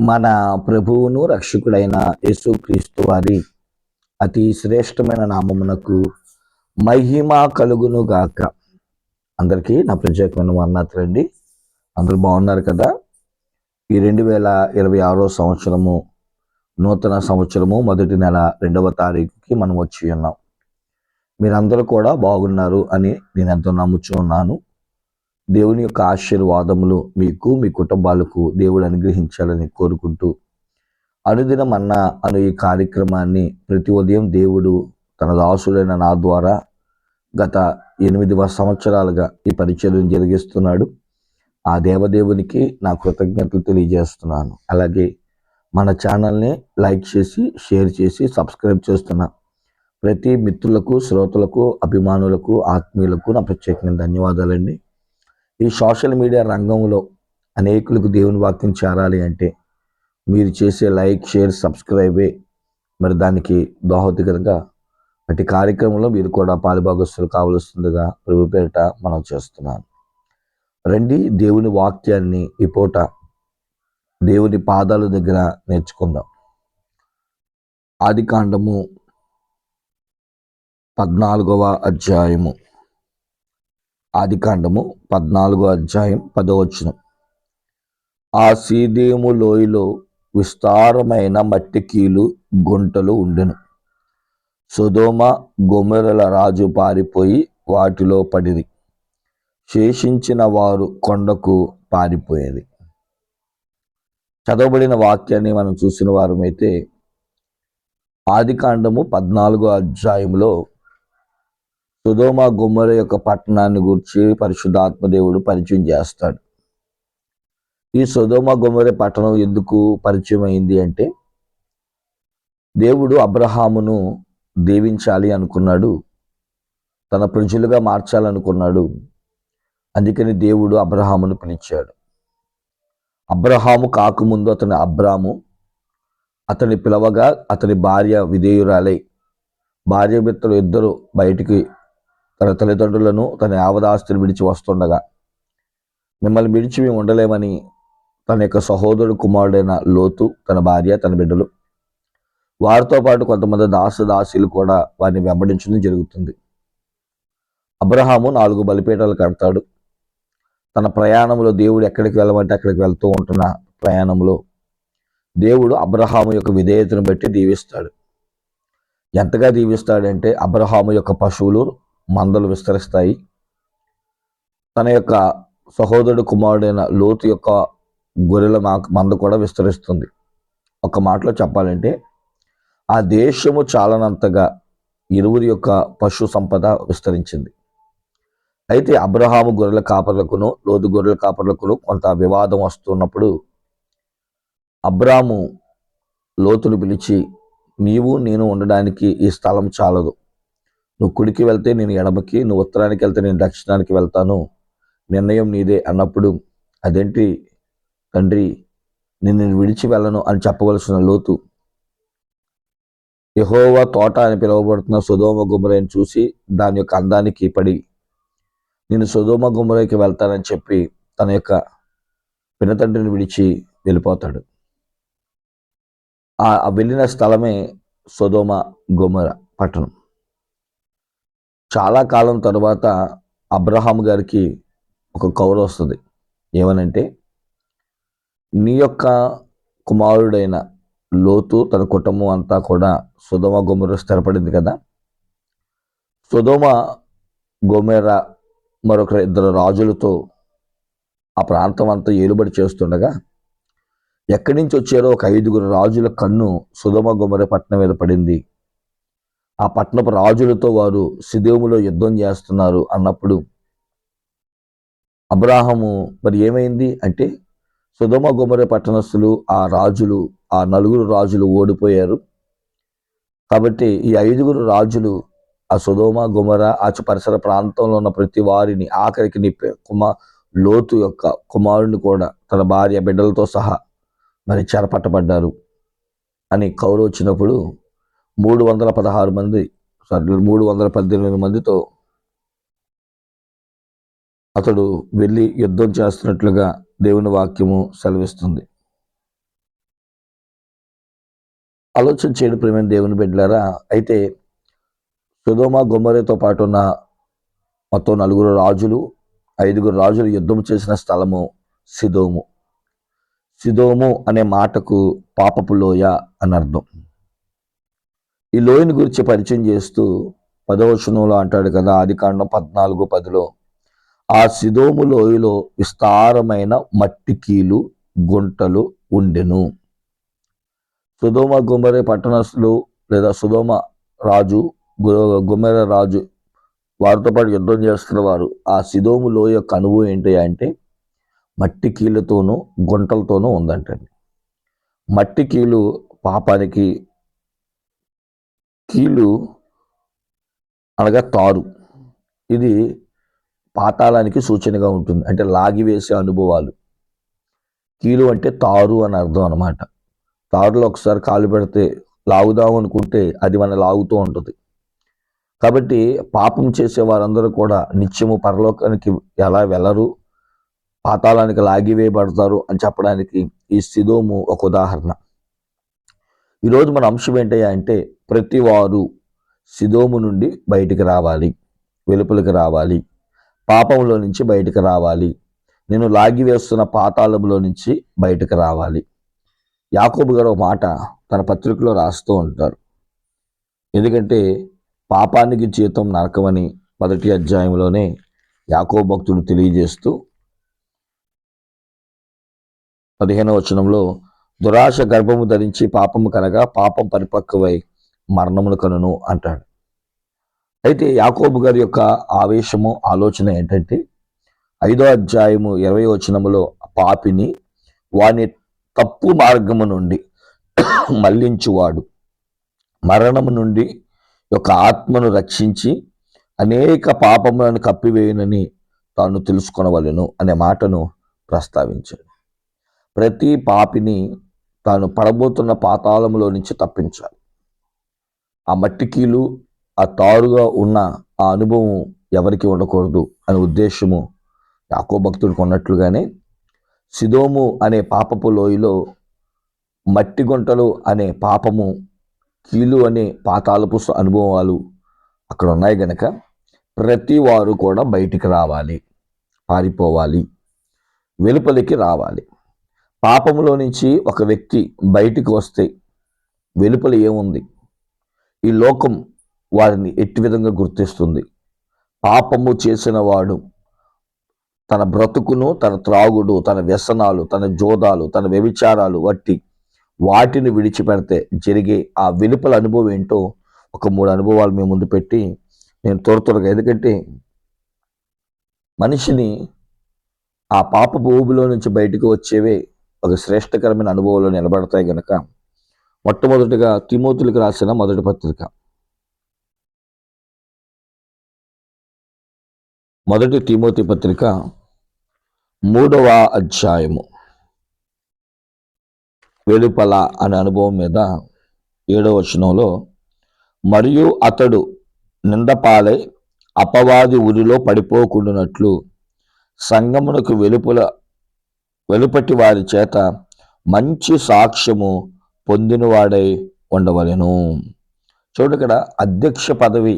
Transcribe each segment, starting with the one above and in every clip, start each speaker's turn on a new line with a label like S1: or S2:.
S1: మన ప్రభువును రక్షకుడైన యేసుక్రీస్తు వారి అతి శ్రేష్టమైన నామమునకు మహిమ కలుగును గాక. అందరికీ నా ప్రత్యేకమైన వర్ణాతులండి అందరూ బాగున్నారు కదా? ఈ రెండు వేల ఇరవై ఆరో సంవత్సరము నూతన సంవత్సరము మొదటి నెల రెండవ తారీఖుకి మనం వచ్చి ఉన్నాం. మీరందరూ కూడా బాగున్నారు అని నేను ఎంతో నమ్ముచూ ఉన్నాను. దేవుని యొక్క ఆశీర్వాదములు మీకు మీ కుటుంబాలకు దేవుడు అనుగ్రహించాలని కోరుకుంటూ అనుదినం అన్న అను ఈ కార్యక్రమాన్ని ప్రతి ఉదయం దేవుడు తన దాసుడైన నా ద్వారా గత ఎనిమిది సంవత్సరాలుగా ఈ పరిచయం జరిగిస్తున్నాడు. ఆ దేవదేవునికి నా కృతజ్ఞతలు తెలియజేస్తున్నాను. అలాగే మన ఛానల్ని లైక్ చేసి షేర్ చేసి సబ్స్క్రైబ్ చేస్తున్నా ప్రతి మిత్రులకు శ్రోతలకు అభిమానులకు ఆత్మీయులకు నా ప్రత్యేకమైన ధన్యవాదాలండి. ఈ సోషల్ మీడియా రంగంలో అనేకులకు దేవుని వాక్యం చేరాలి అంటే మీరు చేసే లైక్ షేర్ సబ్స్క్రైబే మరి దానికి దోహదకరంగా అటు కార్యక్రమంలో మీరు కూడా పాలుభాగస్తులు కావలసిందిగా ప్రభు పేరిట మనం చేస్తున్నాను రండి దేవుని వాక్యాన్ని ఈ పూట దేవుని పాదాల దగ్గర నేర్చుకుందాం. ఆది కాండము పద్నాలుగవ అధ్యాయము. ఆదికాండము పద్నాలుగో అధ్యాయం పదవచనం ఆ సీదేము లోయలో విస్తారమైన మట్టి కీలు గుంటలు ఉండెను. సుధోమ గొమెరల రాజు పారిపోయి వాటిలో పడిరి. శేషించిన వారు కొండకు పారిపోయేది. చదవబడిన వాక్యాన్ని మనం చూసిన వారమైతే ఆదికాండము పద్నాలుగో అధ్యాయంలో సుధోమ గుమ్మర యొక్క పట్టణాన్ని గురించి పరిశుద్ధాత్మ దేవుడు పరిచయం చేస్తాడు. ఈ సుధోమ గుమ్మర పట్టణం ఎందుకు పరిచయం అయింది అంటే దేవుడు అబ్రహామును దీవించాలి అనుకున్నాడు తన ప్రజలుగా మార్చాలనుకున్నాడు అందుకని దేవుడు అబ్రహామును పిలిచాడు. అబ్రహాము కాకముందు అతని అబ్రాము అతని పిలవగా అతని భార్య విధేయురాలై భార్య మిత్రులు ఇద్దరు బయటికి తన తల్లిదండ్రులను తన యావదాస్తులు విడిచి వస్తుండగా మిమ్మల్ని విడిచి మేము ఉండలేమని తన యొక్క సహోదరుడు కుమారుడైన లోతు తన భార్య తన బిడ్డలు వారితో పాటు కొంతమంది దాసదాసీలు కూడా వారిని వెంబడించడం జరుగుతుంది. అబ్రహాము నాలుగు బలిపీఠాలు కడతాడు. తన ప్రయాణంలో దేవుడు ఎక్కడికి వెళ్ళమంటే అక్కడికి వెళ్తూ ఉంటున్న ప్రయాణంలో దేవుడు అబ్రహాము యొక్క విధేయతను బట్టి దీవిస్తాడు. ఎంతగా దీవిస్తాడంటే అబ్రహాము యొక్క పశువులు మందలు విస్తరిస్తాయి. తన యొక్క సహోదరుడు కుమారుడైన లోతు యొక్క గొర్రెల మంద కూడా విస్తరిస్తుంది. ఒక మాటలో చెప్పాలంటే ఆ దేశము చాలనంతగా ఇరువురి యొక్క పశు సంపద విస్తరించింది. అయితే అబ్రహాము గొర్రెల కాపర్లకును లోతు గొర్రెల కాపర్లకును కొంత వివాదం వస్తున్నప్పుడు అబ్రాము లోతును పిలిచి నీవు నేను ఉండడానికి ఈ స్థలం చాలదు. నువ్వు కుడికి వెళ్తే నేను ఎడమకి నువ్వు ఉత్తరానికి వెళ్తే నేను దక్షిణానికి వెళ్తాను. నిర్ణయం నీదే అన్నప్పుడు అదేంటి? తండ్రి నేను నేను విడిచి వెళ్ళను అని చెప్పవలసిన లోతు. యహోవా తోట అని పిలువబడుతున్న సుధోమ గుమ్మరైని చూసి దాని యొక్క అందానికి పడి నేను సుధోమ గుమ్మరైకి వెళ్తానని చెప్పి తన యొక్క పినతండ్రిని విడిచి వెళ్ళిపోతాడు. ఆ వెళ్ళిన స్థలమే సుధోమ గుమ్మర పట్టణం. చాలా కాలం తర్వాత అబ్రహాం గారికి ఒక కౌరు వస్తుంది. ఏమనంటే నీ యొక్క కుమారుడైన లోతు తన కుటుంబం అంతా కూడా సుధమ గొమెర స్థిరపడింది కదా. సుధమ గోమెర మరొక ఇద్దరు రాజులతో ఆ ప్రాంతం అంతా ఏలుబడి చేస్తుండగా ఎక్కడి నుంచి వచ్చారో ఒక ఐదుగురు రాజుల కన్ను సుధమ గొమర పట్టణం మీద పడింది. ఆ పట్టణపు రాజులతో వారు సిదేములో యుద్ధం చేస్తున్నారు అన్నప్పుడు అబ్రాహము మరి ఏమైంది అంటే సుధమ గుమర పట్టణస్థులు ఆ రాజులు ఆ నలుగురు రాజులు ఓడిపోయారు. కాబట్టి ఈ ఐదుగురు రాజులు ఆ సుధోమ గుమర ఆ పరిసర ప్రాంతంలో ఉన్న ప్రతి వారిని ఆఖరికి నీ కుమార్ లోతు యొక్క కుమారుని కూడా తన భార్య బిడ్డలతో సహా మరి చెరపట్టబడ్డారు అని కౌరవ వచ్చినప్పుడు మూడు వందల పదహారు మంది సారీ మూడు వందల పద్దెనిమిది మందితో అతడు వెళ్ళి యుద్ధం చేస్తున్నట్లుగా దేవుని వాక్యము సెలవిస్తుంది. ఆలోచన చేయడం ప్రేమైన దేవుని బిడ్డలారా అయితే సుధోమ గుమ్మరేతో పాటు ఉన్న మొత్తం నలుగురు రాజులు ఐదుగురు రాజులు యుద్ధం చేసిన స్థలము సిదోము. సిదోము అనే మాటకు పాపపు లోయ అని అర్థం. ఈ లోయని గురించి పరిచయం చేస్తూ పదవచనంలో అంటాడు కదా ఆది కాండం పద్నాలుగు పదిలో ఆ సిదోము లోయలో విస్తారమైన మట్టి కీలు గుంటలు ఉండెను. సుధోమ గుమ్మరే పట్టణస్థులు లేదా సుధోమ రాజు గు- గుమ్మెర రాజు వారితో పాటు యుద్ధం చేస్తున్న వారు ఆ సిదోము లోయ యొక్క అనుభవం ఏంటి అంటే మట్టి కీళ్ళతోనూ గుంటలతోనూ ఉందంటండి. మట్టి కీలు పాపానికి కీలు అనగా తారు. ఇది పాతాళానికి సూచనగా ఉంటుంది. అంటే లాగివేసే అనుభవాలు. కీలు అంటే తారు అని అర్థం అనమాట తారులో ఒకసారి కాలు పెడితే లాగుదాం అనుకుంటే అది మన లాగుతూ ఉంటుంది. కాబట్టి పాపం చేసే వారందరూ కూడా నిత్యము పరలోకానికి ఎలా వెళ్ళరు పాతాళానికి లాగివేయబడతారు అని చెప్పడానికి ఈ సిదోము ఒక ఉదాహరణ. ఈరోజు మన అంశం ఏంటయ్యా అంటే ప్రతి వారు సిదోము నుండి బయటికి రావాలి వెలుపలికి రావాలి పాపంలో నుంచి బయటకు రావాలి నేను లాగివేస్తున్న పాతాళంలో నుంచి బయటకు రావాలి. యాకోబు గారు ఒక మాట తన పత్రికలో రాస్తూ ఉంటారు. ఎందుకంటే పాపానికి జీతం నరకమని మొదటి అధ్యాయంలోనే యాకో భక్తుడు తెలియజేస్తూ పదిహేనవ వచనంలో దురాశ గర్భము ధరించి పాపము కనగా పాపం పరిపక్వై మరణమును కనును అంటాడు. అయితే యాకోబు గారి యొక్క ఆవేశము ఆలోచన ఏంటంటే ఐదో అధ్యాయము ఇరవై వచనములో పాపిని వాని తప్పు మార్గము నుండి మళ్ళించువాడు. మరణము నుండి యొక్క ఆత్మను రక్షించి అనేక పాపములను కప్పివేయునని తాను తెలుసుకొనవలెను అనే మాటను ప్రస్తావించాడు. ప్రతి పాపిని తాను పడబోతున్న పాతాళములో నుంచి తప్పించాలి ఆ మట్టికీలు ఆ తారుగా ఉన్న ఆ అనుభవం ఎవరికి ఉండకూడదు అనే ఉద్దేశము యాకో భక్తుడికి ఉన్నట్లుగానే సిదోము అనే పాపపు లోయలో మట్టి గుంటలు అనే పాపము కీలు అనే పాతాలపు అనుభవాలు అక్కడ ఉన్నాయి గనక ప్రతి వారు కూడా బయటికి రావాలి పారిపోవాలి వెలుపలికి రావాలి. పాపములో నుంచి ఒక వ్యక్తి బయటికి వస్తే వెలుపల ఏముంది? ఈ లోకం వారిని ఎట్టి విధంగా గుర్తిస్తుంది? పాపము చేసిన వాడు తన బ్రతుకును తన త్రాగుడు తన వ్యసనాలు తన జోదాలు తన వ్యభిచారాలు వట్టి వాటిని విడిచిపెడితే జరిగే ఆ వెలుపల అనుభవం ఏంటో ఒక మూడు అనుభవాలు మేము ముందు పెట్టి నేను త్వర త్వరగా ఎందుకంటే మనిషిని ఆ పాప భూమిలో నుంచి బయటకు వచ్చేవే ఒక శ్రేష్టకరమైన అనుభవంలో నిలబడతాయి గనక మొట్టమొదటిగా తిమోతులకు రాసిన మొదటి పత్రిక. మొదటి తిమోతి పత్రిక మూడవ అధ్యాయము. వెలుపల అనే అనుభవం మీద ఏడవ వచనంలో మరియు అతడు నిందపాలై అపవాది ఉరిలో పడిపోకుండానట్లు సంగమునకు వెలుపల వెలుపటి వారి చేత మంచి సాక్ష్యము పొందినవాడై ఉండవలను. చూడు ఇక్కడ అధ్యక్ష పదవి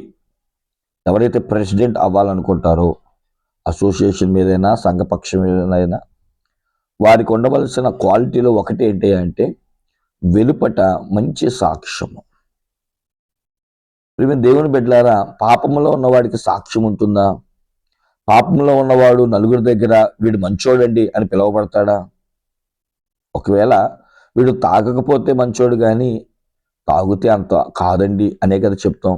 S1: ఎవరైతే ప్రెసిడెంట్ అవ్వాలనుకుంటారో అసోసియేషన్ మీదైనా సంఘపక్షం మీదైనా వారికి ఉండవలసిన క్వాలిటీలో ఒకటి ఏంటి అంటే వెలుపట మంచి సాక్ష్యము. ప్రియమైన దేవుని బిడ్డలారా పాపంలో ఉన్నవాడికి సాక్ష్యం ఉంటుందా? పాపంలో ఉన్నవాడు నలుగురి దగ్గర వీడు మంచోడండి అని పిలువబడతాడా? ఒకవేళ వీడు తాగకపోతే మంచోడు కానీ తాగితే అంత కాదండి అనే కదా చెప్తాం.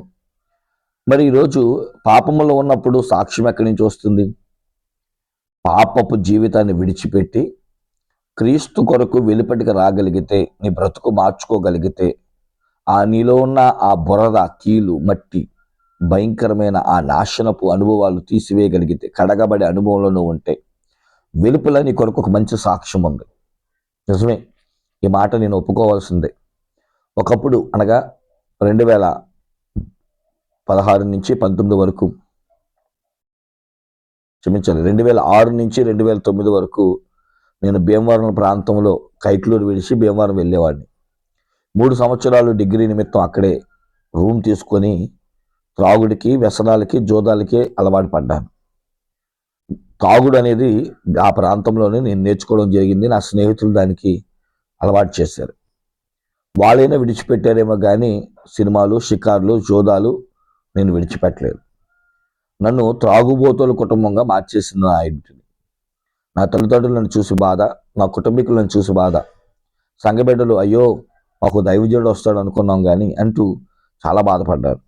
S1: మరి ఈరోజు పాపములో ఉన్నప్పుడు సాక్ష్యం ఎక్కడి నుంచి వస్తుంది? పాపపు జీవితాన్ని విడిచిపెట్టి క్రీస్తు కొరకు వెలుపటికి రాగలిగితే నీ బ్రతుకు మార్చుకోగలిగితే ఆ నీలో ఉన్న ఆ బురద కీలు మట్టి భయంకరమైన ఆ నాశనపు అనుభవాలు తీసివేయగలిగితే కడగబడే అనుభవంలోనూ ఉంటే వెలుపుల నీ కొరకు ఒక మంచి సాక్ష్యం ఉంది. నిజమే ఈ మాట నేను ఒప్పుకోవాల్సిందే. ఒకప్పుడు అనగా రెండు వేల పదహారు నుంచి పంతొమ్మిది వరకు క్షమించాలి రెండు వేల ఆరు నుంచి రెండు వేల తొమ్మిది వరకు నేను భీమవరం ప్రాంతంలో కైట్లూరు విడిచి భీమవరం వెళ్ళేవాడిని. మూడు సంవత్సరాలు డిగ్రీ నిమిత్తం అక్కడే రూమ్ తీసుకొని త్రాగుడికి వ్యసనాలకి జోదాలకి అలవాటు పడ్డాను. తాగుడు అనేది ఆ ప్రాంతంలోనే నేను నేర్చుకోవడం జరిగింది. నా స్నేహితులు దానికి అలవాటు చేశారు. వాళ్ళైనా విడిచిపెట్టారేమో కానీ సినిమాలు షికార్లు జోదాలు నేను విడిచిపెట్టలేదు. నన్ను త్రాగుబోతుల కుటుంబంగా మార్చేసింది నా ఇంటిని నా తల్లిదండ్రులను చూసి బాధ నా కుటుంబీకులను చూసి బాధ. సంగబిడ్డలు అయ్యో మాకు దైవజనుడు వస్తాడు అనుకున్నాం కానీ అంటూ చాలా బాధపడ్డారు.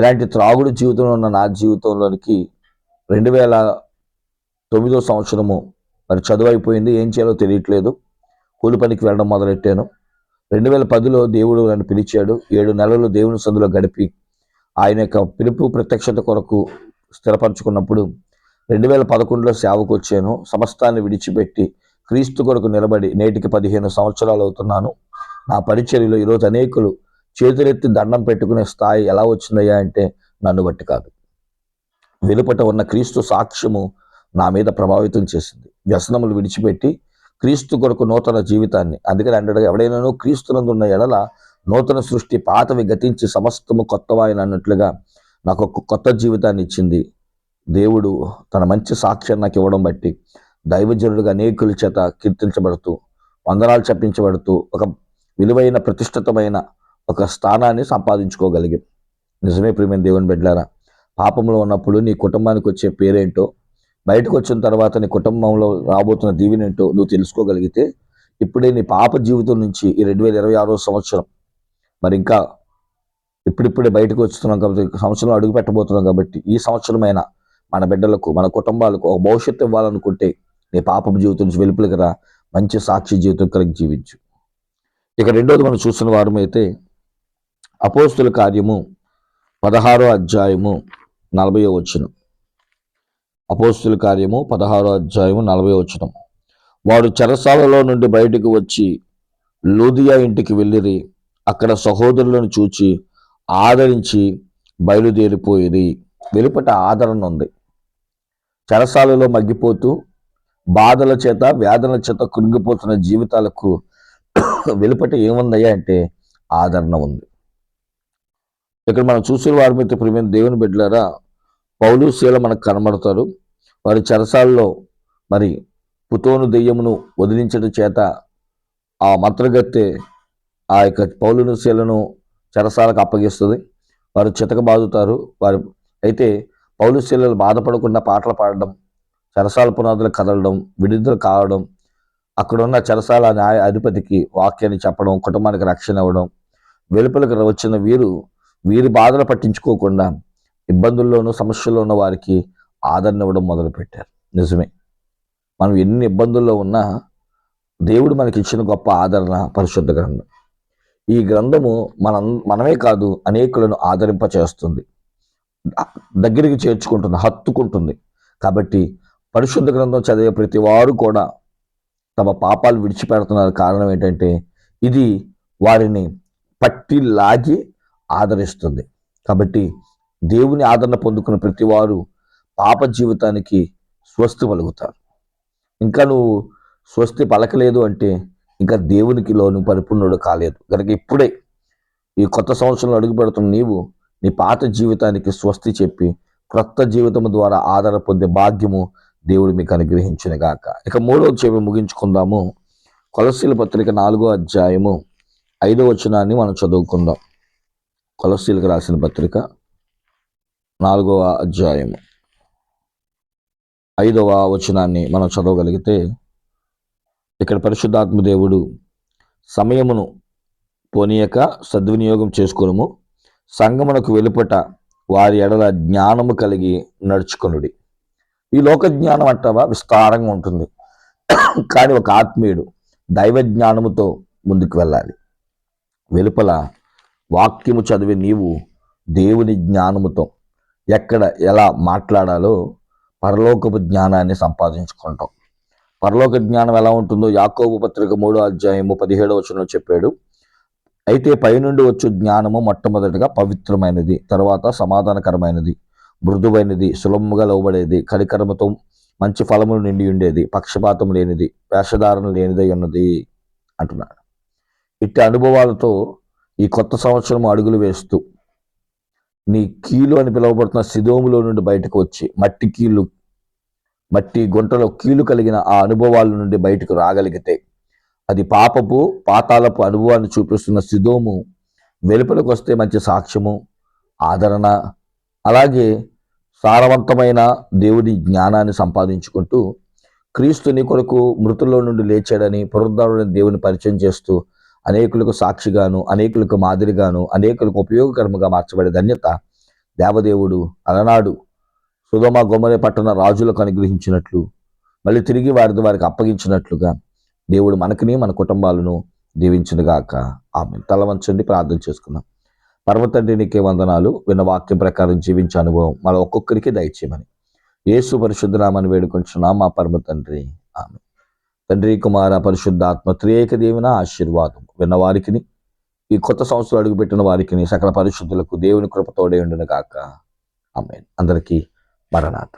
S1: ఇలాంటి త్రాగుడు జీవితంలో ఉన్న నా జీవితంలోనికి రెండు వేల తొమ్మిదో సంవత్సరము మరి చదువు అయిపోయింది ఏం చేయాలో తెలియట్లేదు. కూలి పనికి వెళ్ళడం మొదలెట్టాను. రెండు వేల పదిలో దేవుడు నన్ను పిలిచాడు. ఏడు నెలలు దేవుని సందులో గడిపి ఆయన యొక్క పిలుపు ప్రత్యక్షత కొరకు స్థిరపరచుకున్నప్పుడు రెండు వేల పదకొండులో సేవకు వచ్చాను. సమస్తాన్ని విడిచిపెట్టి క్రీస్తు కొరకు నిలబడి నేటికి పదిహేను సంవత్సరాలు అవుతున్నాను. నా పరిచర్యలో ఈరోజు అనేకులు చేతులెత్తి దండం పెట్టుకునే స్థాయి ఎలా వచ్చిందయ్యా అంటే నన్ను బట్టి కాదు. వెలుపట ఉన్న క్రీస్తు సాక్ష్యము నా మీద ప్రభావితం చేసింది. వ్యసనములు విడిచిపెట్టి క్రీస్తు కొరకు నూతన జీవితాన్ని అందుకని అంటాడు ఎవడైనాను క్రీస్తునందు ఉన్న ఎడల నూతన సృష్టి పాతవి గతించి సమస్తము కొత్తవాయన అన్నట్లుగా నాకు ఒక కొత్త జీవితాన్ని ఇచ్చింది. దేవుడు తన మంచి సాక్ష్యం నాకు ఇవ్వడం బట్టి దైవజనుడిగా అనేకుల చేత కీర్తించబడుతూ వందనాలు చెప్పించబడుతూ ఒక విలువైన ప్రతిష్ఠితమైన ఒక స్థానాన్ని సంపాదించుకోగలిగాం. నిజమే ప్రియమైన దేవుని బిడ్డలారా పాపంలో ఉన్నప్పుడు నీ కుటుంబానికి వచ్చే పేరేంటో బయటకు వచ్చిన తర్వాత నీ కుటుంబంలో రాబోతున్న దీవెనేంటో నువ్వు తెలుసుకోగలిగితే ఇప్పుడే నీ పాప జీవితం నుంచి ఈ రెండు వేల ఇరవై ఆరో సంవత్సరం మరి ఇంకా ఇప్పుడిప్పుడే బయటకు వస్తున్నాం కాబట్టి సంవత్సరం అడుగు పెట్టబోతున్నాం కాబట్టి ఈ సంవత్సరమైనా మన బిడ్డలకు మన కుటుంబాలకు ఒక భవిష్యత్తు ఇవ్వాలనుకుంటే నీ పాపపు జీవితం నుంచి వెలుపులకు రా మంచి సాక్షి జీవితం కలిగి జీవించు. ఇక రెండోది మనం చూస్తున్న వారమైతే అపోస్తుల కార్యము పదహారో అధ్యాయము నలభయో వచనం. అపోస్తుల కార్యము పదహారో అధ్యాయము నలభై వచనం. వారు చెరసాలలో నుండి బయటకు వచ్చి లూదియా ఇంటికి వెళ్ళిరి. అక్కడ సహోదరులను చూచి ఆదరించి బయలుదేరిపోయేది వెలుపట ఆదరణ ఉంది. చెరసాలలో మగ్గిపోతూ బాధల చేత వేదన చేత కృంగిపోతున్న జీవితాలకు వెలుపట ఏముందయ్యా అంటే ఆదరణ ఉంది. ఇక్కడ మనం చూసిన వారి మీద ప్రియమైన దేవుని బిడ్డలారా పౌలు శీల మనకు కనబడతారు. వారి చెరసాల్లో మరి పుతోను దెయ్యమును వదిలించడం చేత ఆ మంత్రగత్తె ఆ యొక్క పౌలును శీలను చెరసాలకు అప్పగిస్తుంది. వారు చితక బాదుతారు. వారు అయితే పౌలు శీలలు బాధపడకుండా పాటలు పాడడం చెరసాల పునాదులు కదలడం విడుదల కావడం అక్కడున్న చెరసాల న్యాయ అధిపతికి వాక్యాన్ని చెప్పడం కుటుంబానికి రక్షణ ఇవ్వడం వెలుపలకు వచ్చిన వీరు వీరి బాధలు పట్టించుకోకుండా ఇబ్బందుల్లోనూ సమస్యల్లో ఉన్న వారికి ఆదరణ ఇవ్వడం మొదలుపెట్టారు. నిజమే. మనం ఎన్ని ఇబ్బందుల్లో ఉన్నా దేవుడు మనకి ఇచ్చిన గొప్ప ఆదరణ పరిశుద్ధ గ్రంథం. ఈ గ్రంథము మన మనమే కాదు అనేకులను ఆదరింపచేస్తుంది. దగ్గరికి చేర్చుకుంటుంది హత్తుకుంటుంది. కాబట్టి పరిశుద్ధ గ్రంథం చదివే ప్రతి వారు కూడా తమ పాపాలు విడిచిపెడుతున్నారు. కారణం ఏంటంటే ఇది వారిని పట్టి లాగి ఆదరిస్తుంది. కాబట్టి దేవుని ఆదరణ పొందుకున్న ప్రతి వారు పాప జీవితానికి స్వస్తి పలుకుతారు. ఇంకా నువ్వు స్వస్తి పలకలేదు అంటే ఇంకా దేవునికి లోను పరిపూర్ణుడు కాలేదు. కనుక ఇప్పుడే ఈ కొత్త సంవత్సరంలో అడుగు పెడుతున్న నీవు నీ పాత జీవితానికి స్వస్తి చెప్పి క్రొత్త జీవితం ద్వారా ఆధార పొందే భాగ్యము దేవుడు మీకు అనుగ్రహించిన గాక. ఇక మూడవ చెవి ముగించుకుందాము. కొలసీల పత్రిక నాలుగో అధ్యాయము ఐదో వచనాన్ని మనం చదువుకుందాం. కొలసీలకు రాసిన పత్రిక నాలుగవ అధ్యాయము. ఐదవ వచనాన్ని మనం చదవగలిగితే ఇక్కడ పరిశుద్ధాత్మ దేవుడు సమయమును పోనీయక సద్వినియోగం చేసుకునము. సంగమునకు వెలుపట వారి ఎడల జ్ఞానము కలిగి నడుచుకొనుడి. ఈ లోక జ్ఞానం అంటావా? విస్తారంగా ఉంటుంది. కానీ ఒక ఆత్మీయుడు దైవ జ్ఞానముతో ముందుకు వెళ్ళాలి. వెలుపల వాక్యము చదివి నీవు దేవుని జ్ఞానముతో ఎక్కడ ఎలా మాట్లాడాలో పరలోకపు జ్ఞానాన్ని సంపాదించుకుంటాం పరలోక జ్ఞానం ఎలా ఉంటుందో యాకోబు పత్రిక మూడో అధ్యాయము పదిహేడో వచనంలో చెప్పాడు. అయితే పైనుండి వచ్చు జ్ఞానము మొట్టమొదటిగా పవిత్రమైనది తర్వాత సమాధానకరమైనది మృదువైనది సులభముగా లోబడేది కనికరమతో మంచి ఫలములు నిండి ఉండేది పక్షపాతం లేనిది వేషధారణ లేనిదై ఉన్నది అంటున్నాడు. ఇట్టి అనుభవాలతో ఈ కొత్త సంవత్సరం అడుగులు వేస్తూ నీ కీలు అని పిలువబడుతున్న సిదోములో నుండి బయటకు వచ్చి మట్టి కీళ్ళు మట్టి గుంటలో కీలు కలిగిన ఆ అనుభవాల నుండి బయటకు రాగలిగితే అది పాపపు పాతాలపు అనుభవాన్ని చూపిస్తున్న సిదోము వెలుపలకు వస్తే మంచి సాక్ష్యము ఆదరణ అలాగే సారవంతమైన దేవుడి జ్ఞానాన్ని సంపాదించుకుంటూ క్రీస్తుని కొరకు మృతుల్లో నుండి లేచాడని పునరుద్ధరుడని దేవుని పరిచయం చేస్తూ అనేకులకు సాక్షిగాను అనేకులకు మాదిరిగాను అనేకులకు ఉపయోగకరముగా మార్చబడే ధన్యత దేవదేవుడు అలనాడు. సుధమ గొమ్మరే పట్టణ రాజులకు అనుగ్రహించినట్లు మళ్ళీ తిరిగి వారిది వారికి అప్పగించినట్లుగా దేవుడు మనకిని మన కుటుంబాలను దీవించునుగాక ఆమె తల వంచండి ప్రార్థన చేసుకుందాం. పర్వతండ్రి నీకే వందనాలు. విన్న వాక్యం ప్రకారం జీవించే అనుభవం మన ఒక్కొక్కరికి దయచేయమని. యేసు పరిశుద్ధరామని వేడుకొంచున్నాం మా పర్వతండ్రి ఆమె తండ్రి కుమార పరిశుద్ధాత్మ త్రియేక దేవున ఆశీర్వాదం విన్నవారికి ఈ కొత్త సంవత్సరం అడుగుపెట్టిన వారికి సకల పరిశుద్ధులకు దేవుని కృపతోడే ఉండును కాక ఆమె అందరికీ మరణాత